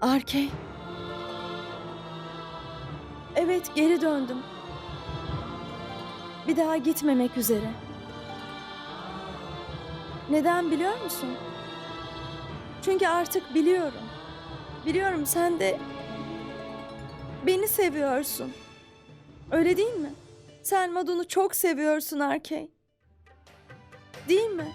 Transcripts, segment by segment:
Arkey. Evet, geri döndüm. Bir daha gitmemek üzere. Neden biliyor musun? Çünkü artık biliyorum. Biliyorum sen de beni seviyorsun. Öyle değil mi? Sen Madun'u çok seviyorsun Arkey. Değil mi?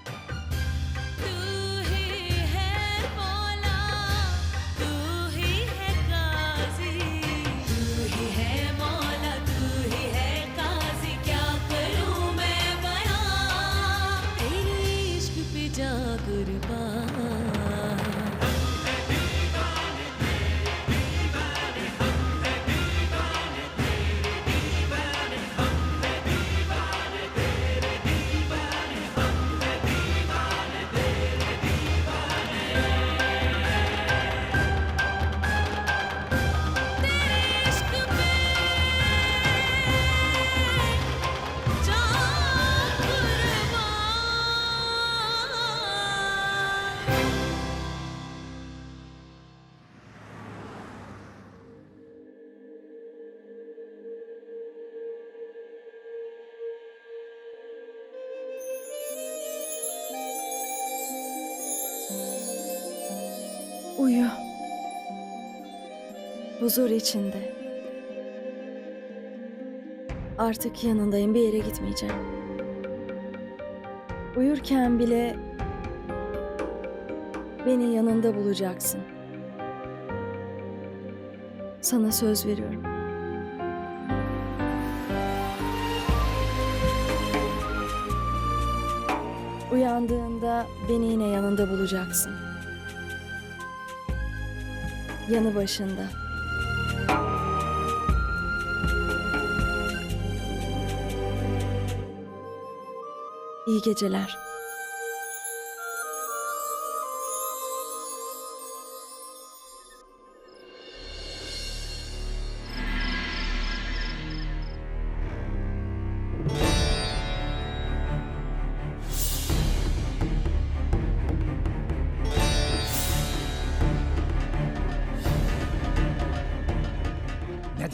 Uyu. Huzur içinde. Artık yanındayım. Bir yere gitmeyeceğim. Uyurken bile beni yanında bulacaksın. Sana söz veriyorum. Uyandığında beni yine yanında bulacaksın. Yanı başında. İyi geceler.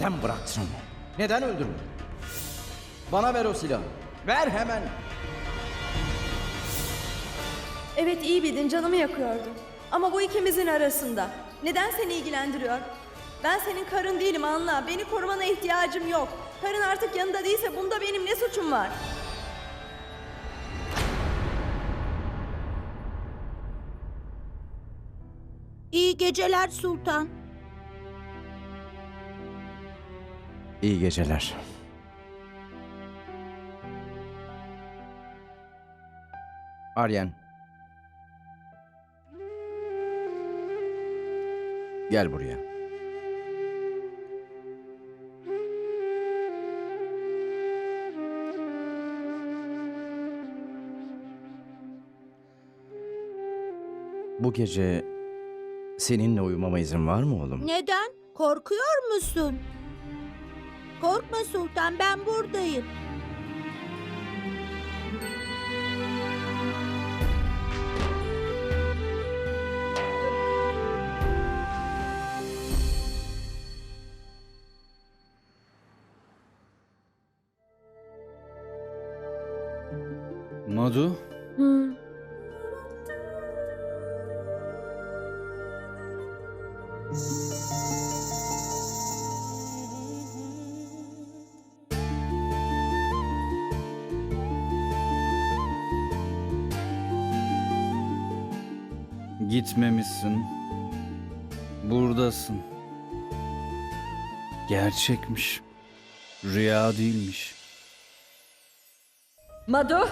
Neden bıraktın? Neden öldürdün? Bana ver o silahı. Ver hemen. Evet iyi bildin canımı yakıyordu. Ama bu ikimizin arasında. Neden seni ilgilendiriyor? Ben senin karın değilim anla. Beni korumana ihtiyacım yok. Karın artık yanında değilse bunda benim ne suçum var? İyi geceler sultan. İyi geceler. Aryen. Gel buraya. Bu gece seninle uyumama izin var mı oğlum? Neden? Korkuyor musun? Korkma sultan ben buradayım. Madu, Hı. Gitmemişsin. Buradasın. Gerçekmiş. Rüya değilmiş. Madu!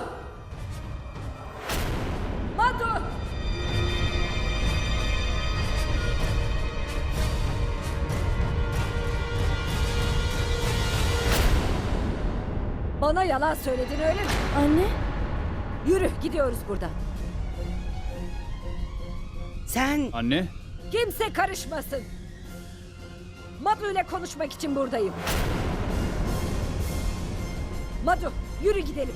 Madu! Bana yalan söyledin öyle mi? Anne? Yürü gidiyoruz buradan. Sen Anne, Kimse karışmasın. Madu ile konuşmak için buradayım. Madu yürü gidelim.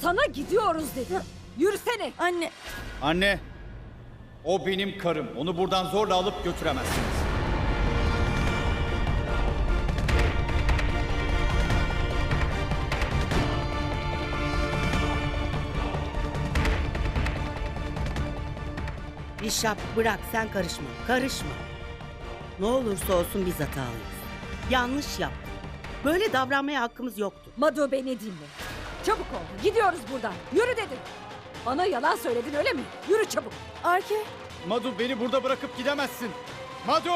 Sana gidiyoruz dedim. Yürüsene. Anne. anne. O benim karım. Onu buradan zorla alıp götüremezsiniz. Rişap bırak sen karışma. Karışma. Ne olursa olsun biz hatalıyız. Yanlış yaptık. Böyle davranmaya hakkımız yoktu. Madu beni dinle. Çabuk ol. Gidiyoruz buradan. Yürü dedim. Bana yalan söyledin öyle mi? Yürü çabuk. Arke, Madu beni burada bırakıp gidemezsin. Madu!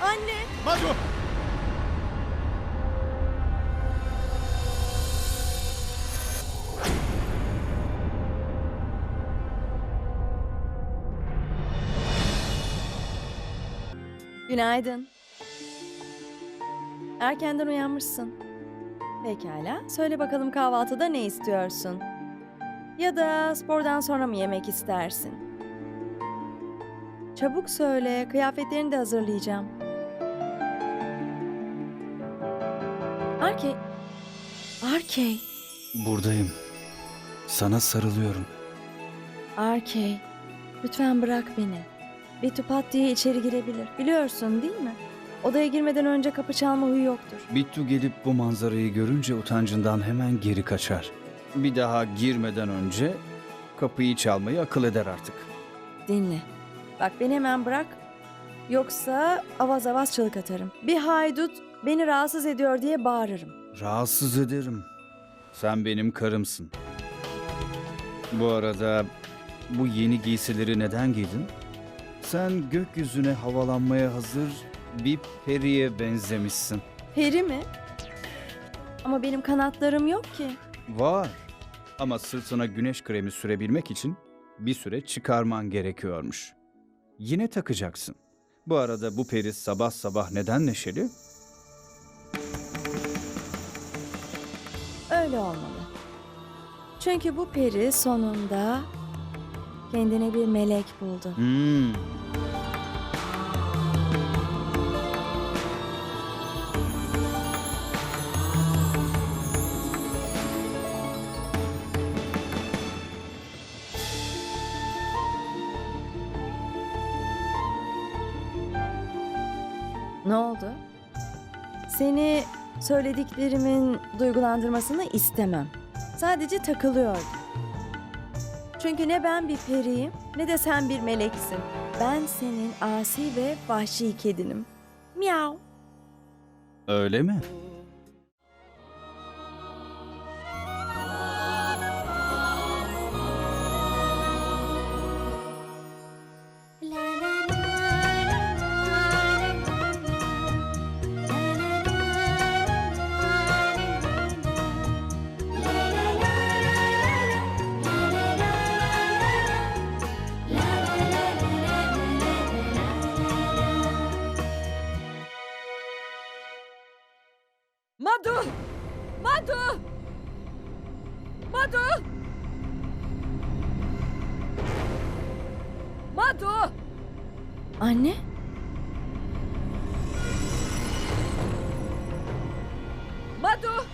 anne. Madu! Günaydın. Erkenden uyanmışsın. Pekala. Söyle bakalım kahvaltıda ne istiyorsun? Ya da spordan sonra mı yemek istersin? Çabuk söyle. Kıyafetlerini de hazırlayacağım. Arke. Arke. Buradayım. Sana sarılıyorum. Arke. Lütfen bırak beni. Bitu pat diye içeri girebilir. Biliyorsun değil mi? Odaya girmeden önce kapı çalma huyu yoktur. Bittu gelip bu manzarayı görünce utancından hemen geri kaçar. Bir daha girmeden önce kapıyı çalmayı akıl eder artık. Dinle. Bak beni hemen bırak. Yoksa avaz avaz çığlık atarım. Bir haydut beni rahatsız ediyor diye bağırırım. Rahatsız ederim. Sen benim karımsın. Bu arada bu yeni giysileri neden giydin? Sen gökyüzüne havalanmaya hazır bir periye benzemişsin. Peri mi? Ama benim kanatlarım yok ki. Var. Ama sırtına güneş kremi sürebilmek için bir süre çıkarman gerekiyormuş. Yine takacaksın. Bu arada bu peri sabah sabah neden neşeli? Öyle olmalı. Çünkü bu peri sonunda kendine bir melek buldu. Hmm. Ne oldu? Seni söylediklerimin duygulandırmasını istemem. Sadece takılıyordum. Çünkü ne ben bir periyim ne de sen bir meleksin. Ben senin asi ve vahşi kedinim. Miau. Öyle mi? Madu! Madu! Madu! Madu! Anne? Madu!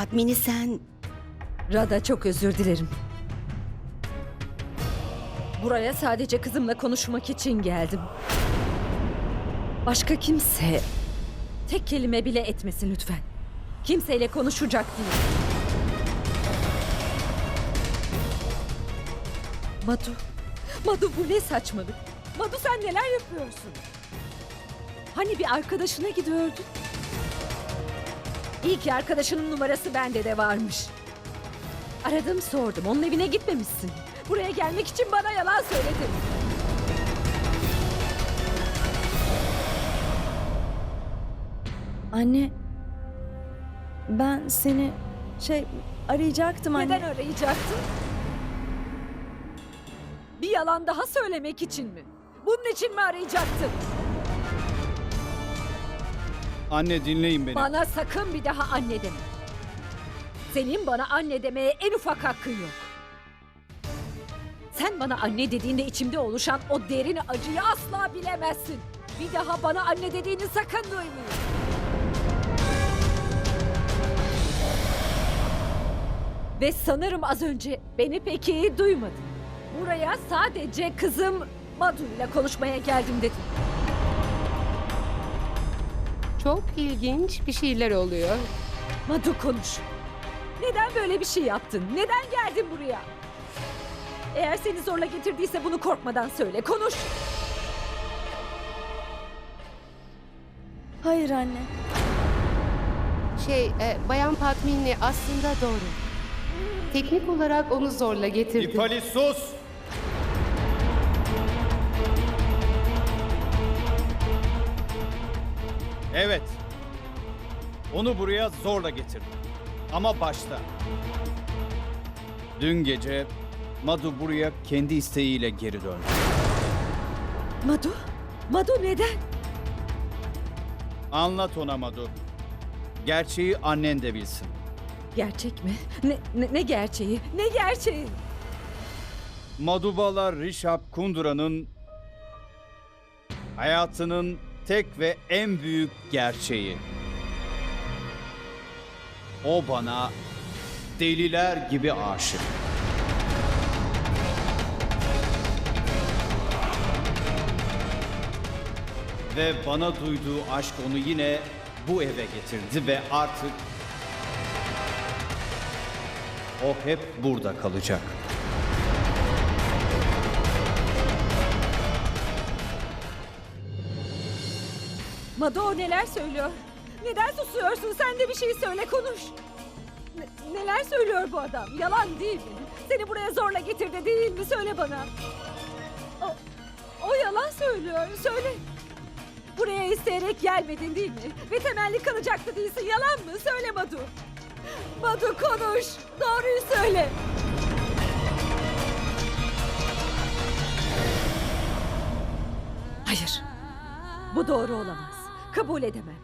Padmini sen Rada çok özür dilerim. Buraya sadece kızımla konuşmak için geldim. Başka kimse tek kelime bile etmesin lütfen. Kimseyle konuşacak değil. Madu, Madu bu ne saçmalık? Madu sen neler yapıyorsun? Hani bir arkadaşına gidiyordun? İyi ki arkadaşının numarası bende de varmış. Aradım sordum. Onun evine gitmemişsin. Buraya gelmek için bana yalan söyledin. Anne. Ben seni şey arayacaktım anne. Neden arayacaktın? Bir yalan daha söylemek için mi? Bunun için mi arayacaktın? Anne dinleyin beni. Bana sakın bir daha anne deme. Senin bana anne demeye en ufak hakkın yok. Sen bana anne dediğinde içimde oluşan o derin acıyı asla bilemezsin. Bir daha bana anne dediğini sakın duymayın. Ve sanırım az önce beni pek iyi duymadın. Buraya sadece kızım Madu ile konuşmaya geldim dedim. Çok ilginç bir şeyler oluyor. Madu konuş. Neden böyle bir şey yaptın? Neden geldin buraya? Eğer seni zorla getirdiyse bunu korkmadan söyle. Konuş. Hayır anne. Şey, e, Bayan Padmini aslında doğru. Teknik olarak onu zorla getirdi. İpali sus! Evet. Onu buraya zorla getirdim. Ama başta. Dün gece Madu buraya kendi isteğiyle geri döndü. Madu? Madu neden? Anlat ona Madu. Gerçeği annen de bilsin. Gerçek mi? Ne, ne, ne gerçeği? Ne gerçeği? Madhubala Rishab Kundura'nın hayatının tek ve en büyük gerçeği. O bana deliler gibi aşık. Ve bana duyduğu aşk onu yine bu eve getirdi ve artık o hep burada kalacak. Madu o neler söylüyor? Neden susuyorsun? Sen de bir şey söyle konuş. Ne- neler söylüyor bu adam? Yalan değil mi? Seni buraya zorla getirdi değil mi? Söyle bana. O, o yalan söylüyor. Söyle. Buraya isteyerek gelmedin değil mi? Ve temelli kalacaktı değilsin. Yalan mı? Söyle Madu. Madu konuş. Doğruyu söyle. Hayır. Bu doğru olamaz. Kabul edemem.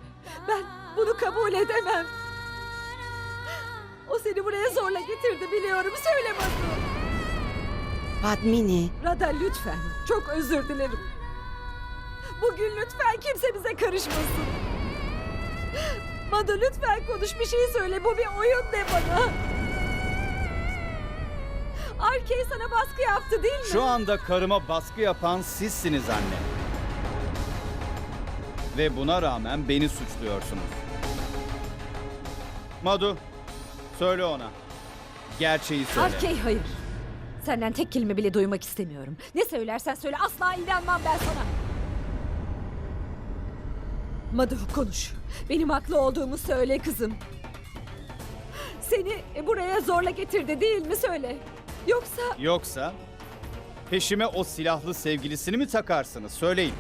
Ben bunu kabul edemem. O seni buraya zorla getirdi biliyorum. Söyle Madu. Padmini, Rada lütfen. Çok özür dilerim. Bugün lütfen kimse bize karışmasın. Madu lütfen konuş bir şey söyle. Bu bir oyun de bana. Arkey sana baskı yaptı değil mi? Şu anda karıma baskı yapan sizsiniz anne. Ve buna rağmen beni suçluyorsunuz. Madu, söyle ona. Gerçeği söyle. Arkey hayır. Senden tek kelime bile duymak istemiyorum. Ne söylersen söyle asla inanmam ben sana. Madu konuş. Benim haklı olduğumu söyle kızım. Seni buraya zorla getirdi değil mi söyle. Yoksa Yoksa peşime o silahlı sevgilisini mi takarsınız? Söyleyin.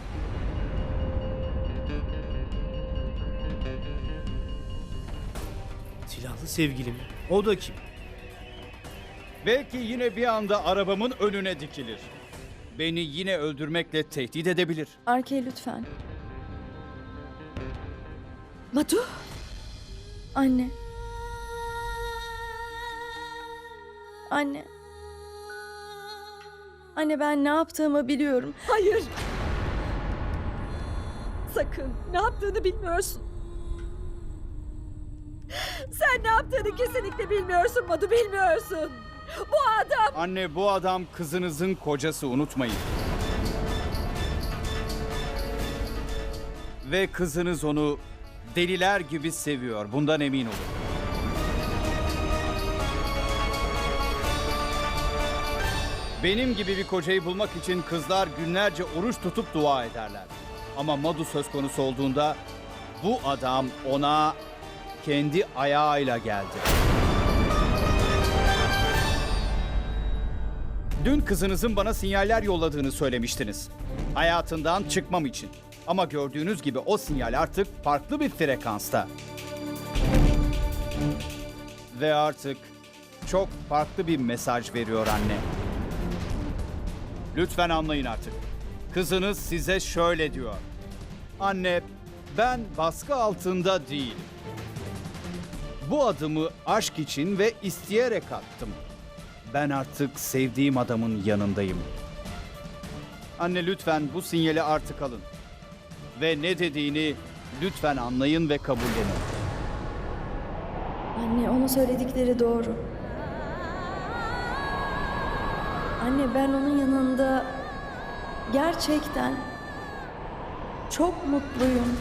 Sevgilim. O da kim? Belki yine bir anda arabamın önüne dikilir. Beni yine öldürmekle tehdit edebilir. Arkey lütfen. Madu Anne. Anne. Anne ben ne yaptığımı biliyorum. hayır. Sakın ne yaptığını bilmiyorsun. Sen ne yaptığını kesinlikle bilmiyorsun Madu bilmiyorsun. Bu adam Anne bu adam kızınızın kocası unutmayın. Ve kızınız onu deliler gibi seviyor. Bundan emin olun. Benim gibi bir kocayı bulmak için kızlar günlerce oruç tutup dua ederler. Ama Madu söz konusu olduğunda bu adam ona kendi ayağıyla geldi. Dün kızınızın bana sinyaller yolladığını söylemiştiniz. Hayatından çıkmam için. Ama gördüğünüz gibi o sinyal artık farklı bir frekansta. Ve artık çok farklı bir mesaj veriyor anne. Lütfen anlayın artık. Kızınız size şöyle diyor. Anne, ben baskı altında değilim. Bu adımı aşk için ve isteyerek attım. Ben artık sevdiğim adamın yanındayım. Anne lütfen bu sinyali artık alın. Ve ne dediğini lütfen anlayın ve kabullenin. Anne onun söyledikleri doğru. Anne ben onun yanında gerçekten çok mutluyum.